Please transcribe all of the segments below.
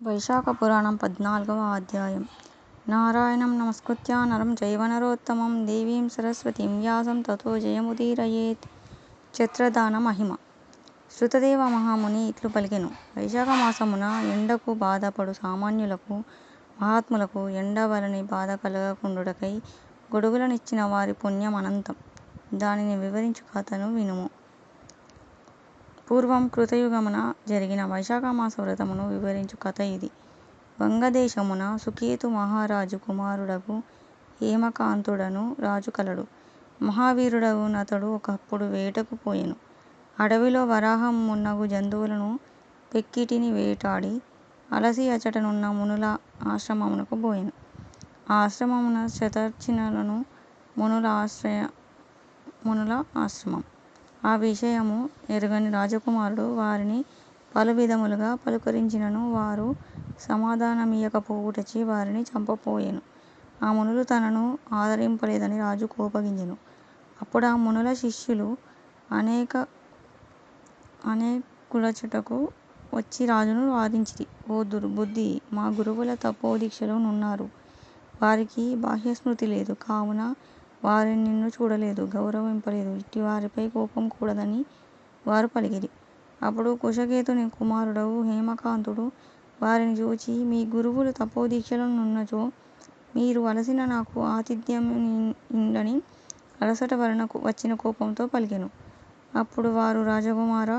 వైశాఖ పురాణం పద్నాలుగవ అధ్యాయం. నారాయణం నమస్కృత్య నరం జైవనరోత్తమం దేవీం సరస్వతీం వ్యాసం తతో జయముదీరయేత్. చిత్రదాన మహిమ. శృతదేవ మహాముని ఇట్లు పలికెను. వైశాఖ మాసమున ఎండకు బాధపడు సామాన్యులకు మహాత్ములకు ఎండ వలని బాధ కలగకుండుటకై గొడుగులనిచ్చిన వారి పుణ్యం అనంతం దానిని వివరించు కథను వినుము. పూర్వం కృతయుగమున జరిగిన వైశాఖమాస వ్రతమును వివరించు కథ ఇది. వంగదేశమున సుకేతు మహారాజు కుమారుడగు హేమకాంతుడను రాజు కలడు. మహావీరుడగునతడు ఒకప్పుడు వేటకు పోయెను. అడవిలో వరాహం మున్నగు జంతువులను పెక్కిటిని వేటాడి అలసి అచటనున్న మునుల ఆశ్రమమునకు పోయెను ఆ ఆశ్రమమున శతార్చినులను మునుల ఆశ్రమం. ఆ విషయము ఎరుగని రాజకుమారుడు వారిని పలువిధములుగా పలుకరించినను వారు సమాధానమియ్యక పోవుటచే వారిని చంపబోయెను. ఆ మునులు తనను ఆదరింపలేదని రాజు కోపగించెను. అప్పుడా మునుల శిష్యులు అనేకులచటకు వచ్చి రాజును వారించిరి. ఓ దుర్బుద్ధీ! మా గురువుల తపోదీక్షలో నున్నారు. వారికి బాహ్యస్మృతి లేదు. కావున వారు నిన్ను చూడలేదు, గౌరవింపలేదు. ఇట్టివారిపై కోపం కూడదని వారు పలికిరి. అప్పుడు కుశకేతుని కుమారుడగు హేమకాంతుడు వారిని చూచి మీ గురువులు తపోదీక్షలో ఉన్నచో మీరు వలసిన నాకు ఆతిథ్యమియ్యండని అలసట వలన వచ్చిన కోపంతో పలికెను. అప్పుడు వారు రాజకుమార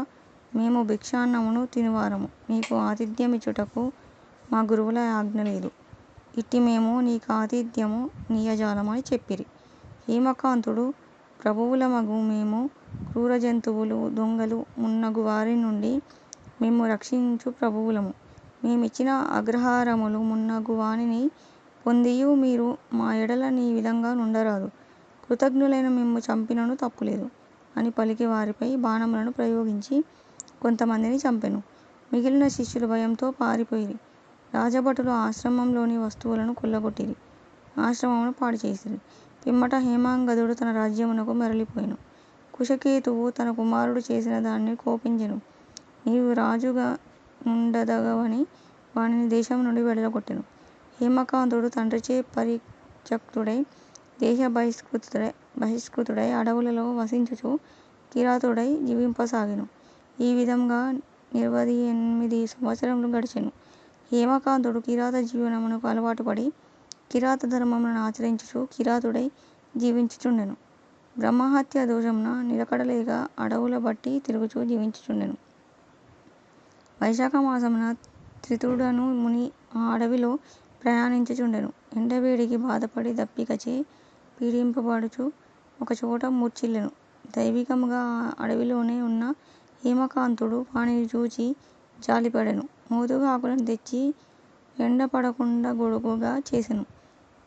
మేము భిక్షాన్నమును తినివారము నీకు ఆతిథ్యమిచ్చుటకు మా గురువుల ఆజ్ఞ లేదు ఇట్టి మేము నీకు ఆతిథ్యము అని చెప్పిరి. హేమకాంతుడు ప్రభువులమగు మేము క్రూరజంతువులు, దొంగలు మున్నగు వారి నుండి మేము రక్షించు ప్రభువులము. మేమిచ్చిన అగ్రహారములు మున్నగు వానిని పొందియు మీరు మా ఎడలని ఈ విధంగా నుండరాదు. కృతజ్ఞులైన మిమ్ము చంపినను తప్పులేదు అని పలికి వారిపై బాణములను ప్రయోగించి కొంతమందిని చంపెను. మిగిలిన శిష్యులు భయంతో పారిపోయిరి. రాజభటులు ఆశ్రమంలోని వస్తువులను కొల్లగొట్టిరి. ఆశ్రమమును పాడుచేసిరి. పిమ్మట హేమాంగదుడు తన రాజ్యమునకు మరలిపోయెను. కుశకేతువు తన కుమారుడు చేసిన దాన్ని కోపించెను. నీవు రాజుగానుండదగవని వానిని దేశము నుండి వెడలగొట్టెను. హేమకాంతుడు తండ్రిచే పరిత్యక్తుడై దేశ బహిష్కృతుడై అడవులలో వసించుచు కిరాతుడై జీవింపసాగెను. ఈ విధంగా నిరవధియెనిమిది సంవత్సరములు గడిచెను. హేమకాంతుడు కిరాత జీవనమునకు అలవాటుపడి కిరాత ధర్మమును ఆచరించుచు కిరాతుడై జీవించుచుండెను. బ్రహ్మహత్యా దోషమున నిలకడలేక అడవుల బట్టి తిరుగుచూ జీవించుచుండెను. వైశాఖమాసమున త్రితుడను ముని ఆ అడవిలో ప్రయాణించుచుండెను. ఎండవేడికి బాధపడి దప్పికచే పీడింపబడుచు ఒకచోట మూర్ఛిల్లెను. దైవికముగా ఆ అడవిలోనే ఉన్న హేమకాంతుడు వానిని చూచి జాలిపడెను. మోదుగ ఆకులను తెచ్చి ఎండపడకుండా గొడుగుగా చేసెను.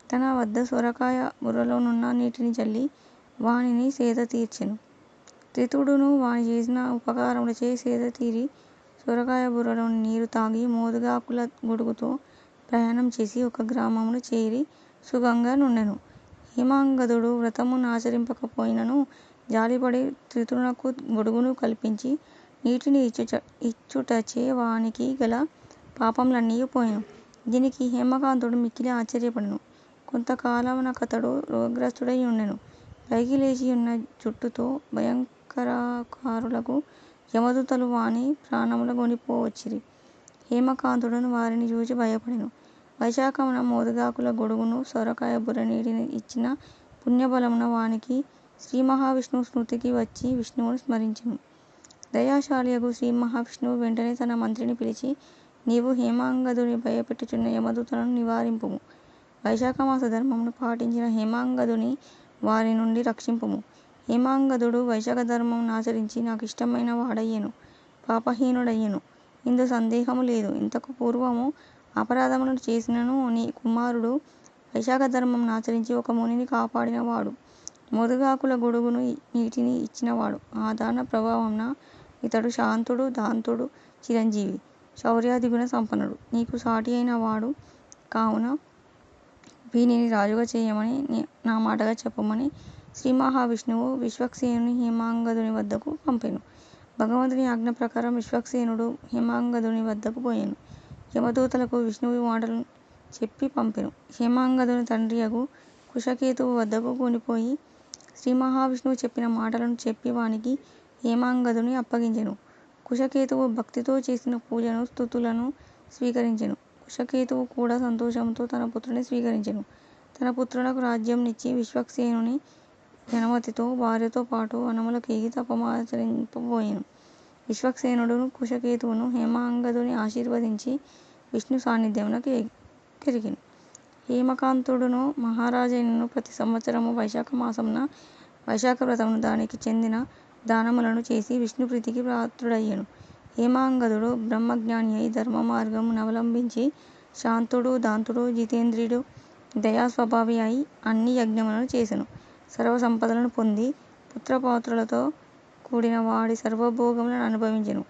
తన వద్ద సొరకాయ బుర్రలోనున్న నీటిని జల్లి వానిని సేదతీర్చెను. త్రితుడును వాని చేసిన ఉపకారములచే సేదతీరి సొరకాయ బుర్రలోని నీరు తాగి మోదుగాకుల గొడుగుతో ప్రయాణం చేసి ఒక గ్రామమును చేరి సుఖంగా నుండెను. హేమాంగదుడు వ్రతమును నాచరింపకపోయినను జాలిపడి త్రితునకు గొడుగును కల్పించి నీటిని ఇచ్చుటచే వానికి గల పాపములన్నీయూ పోయెను. దీనికి హేమకాంతుడు మిక్కిలి ఆశ్చర్యపడెను. కొంతకాలమునకతడు రోగగ్రస్తుడై యుండెను. పైకి లేచి ఉన్న జుట్టుతో భయంకరాకారులగు యమదూతలు వాని ప్రాణముల గొనిపోవచ్చిరి. హేమకాంతుడు వారిని చూచి భయపడెను. వైశాఖమున మోదుగాకుల గొడుగును సొరకాయ బుర్ర నీటిని ఇచ్చిన పుణ్యబలమున వానికి శ్రీమహావిష్ణువు స్మృతికి వచ్చి విష్ణువును స్మరించెను. దయాశాలియగు శ్రీమహావిష్ణువు వెంటనే తన మంత్రిని పిలిచి నీవు హేమాంగదుని భయపెట్టుచున్న యమదూతలను నివారింపుము. వైశాఖమాస ధర్మమును పాటించిన హేమాంగదుని వారి నుండి రక్షింపుము. హేమాంగదుడు వైశాఖ ధర్మంను ఆచరించి నాకు ఇష్టమైన వాడయ్యెను. పాపహీనుడయ్యెను. ఇందు సందేహము లేదు. ఇంతకు పూర్వము అపరాధములను చేసినను నీ కుమారుడు వైశాఖ ధర్మం ఆచరించి ఒక మునిని కాపాడినవాడు మురుగాకుల గొడుగును నీటిని ఇచ్చినవాడు. ఆ దాన ప్రభావంన ఇతడు శాంతుడు దాంతుడు చిరంజీవి. శౌర్యాది గుణ సంపన్నుడు. నీకు సాటియైన వాడు కావున వీనిని రాజుగా చేయమని నా మాటగా చెప్పమని శ్రీ మహావిష్ణువు విశ్వక్సేనుని హేమాంగదుని వద్దకు పంపెను. భగవంతుని ఆజ్ఞ ప్రకారం విశ్వక్సేనుడు హేమాంగదుని వద్దకు పోయాను యమదూతలకు విష్ణువు మాటలు చెప్పి పంపెను. హేమాంగదుని తండ్రియగు కుషకేతువు వద్దకు కొనిపోయి శ్రీమహావిష్ణువు చెప్పిన మాటలను చెప్పి వానికి హేమాంగదుని అప్పగించెను. కుషకేతువు భక్తితో చేసిన పూజను స్తుతులను స్వీకరించెను. కృషకేతువు కూడా సంతోషంతో తన పుత్రుని స్వీకరించెను. తన పుత్రునకు రాజ్యంనిచ్చి విశ్వక్సేనుని జనమతితో భార్యతో పాటు వనములకేగి తపమాచరింపబోయెను. విశ్వక్సేనుడు కృషకేతువును హేమాంగదుని ఆశీర్వదించి విష్ణు సాన్నిధ్యమున కెరిగెను. హేమకాంతుడును మహారాజైనను ప్రతి సంవత్సరము వైశాఖమాసమున వైశాఖవ్రతమును దానికి చెందిన దానములను చేసి విష్ణుప్రీతికి పాత్రుడయ్యెను. హేమాంగదుడు బ్రహ్మజ్ఞాని అయి ధర్మమార్గము అవలంబించి శాంతుడు దాంతుడు జితేంద్రియుడు దయాస్వభావి అయి అన్ని యజ్ఞములను చేసెను. సర్వసంపదలను పొంది పుత్రపౌత్రులతో కూడిన వాడి సర్వభోగములను అనుభవించెను.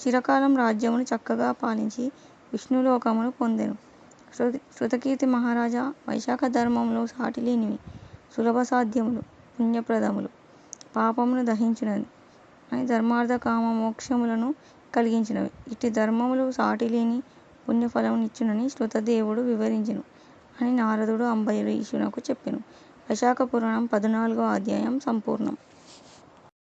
చిరకాలం రాజ్యమును చక్కగా పాలించి విష్ణులోకమును పొందెను. శృతకీర్తి మహారాజా! వైశాఖ ధర్మములు సాటిలేనివి. సులభసాధ్యములు. పుణ్యప్రదములు. పాపమును దహించునవి. ధర్మార్ధ కామ మోక్షములను కలిగించినవి ఇట్టి ధర్మములు సాటిలేని పుణ్యఫలము నిచ్చునని శృతదేవుడు వివరించెను అని నారదుడు అంబరీషునకు చెప్పెను. వైశాఖ పురాణం పదునాలుగవ అధ్యాయం సంపూర్ణం.